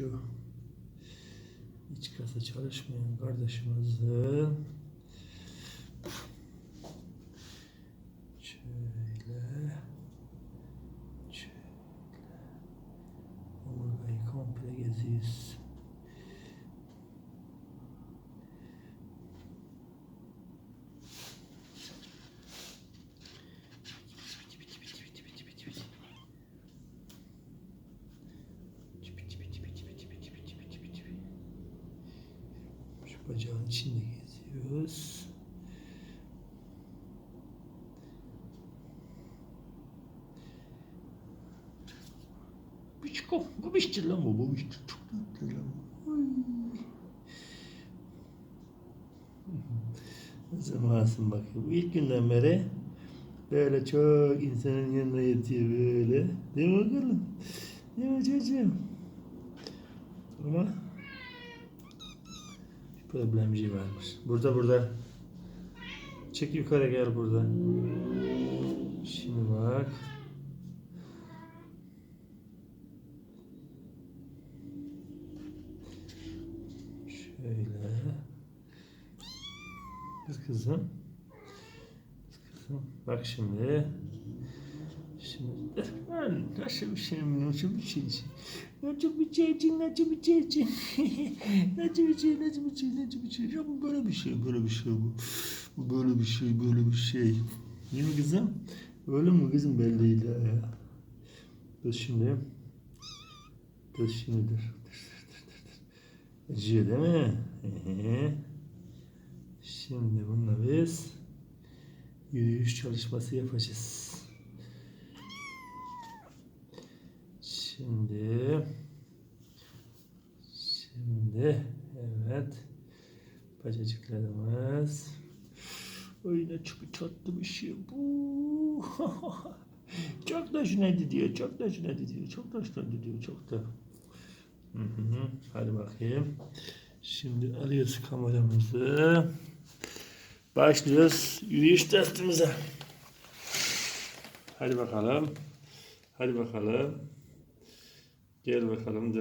şu iç kasa çalışmayan kardeşimizin şöyle şöyle omurgayı komple geziyoruz. Bacağın içinde geziyoruz. Biçko, bu biçti lan bu, bu biçti. Çok tatlı lan bu. Ay. Zamansın bakıyor. İlk günden beri böyle çok insanın yanına yatıyor böyle. Değil mi bakalım? Değil mi çocuğum? Ama problemci varmış. Burada burada. Çık yukarı gel burada. Şimdi bak. Şöyle. Kız kızım. Kız kızım. Bak şimdi. Nasıl bir şey mi? Nasıl bir şey? Nasıl bir şey? Nasıl bir şey? Nasıl bir şey? Nasıl bir şey? Nasıl bir şey? Ya bu böyle bir şey. Böyle bir şey bu. Bu böyle bir şey. Böyle bir şey. Değil mi kızım? Öyle mi kızım belli değil ya. Dur şimdi. Dur şimdi. Dur dur dur dur. dur. Acıyor değil mi? Ee. Şimdi bununla biz yürüyüş çalışması yapacağız. Şimdi şimdi evet bacacıklarımız Ay ne çok tatlı bir şey bu. çok da şuna diyor, çok da şuna diyor, çok da şuna diyor, çok da. Hı hı. Hadi bakayım. Şimdi alıyoruz kameramızı. Başlıyoruz yürüyüş testimize. Hadi bakalım. Hadi bakalım. Gel bakalım.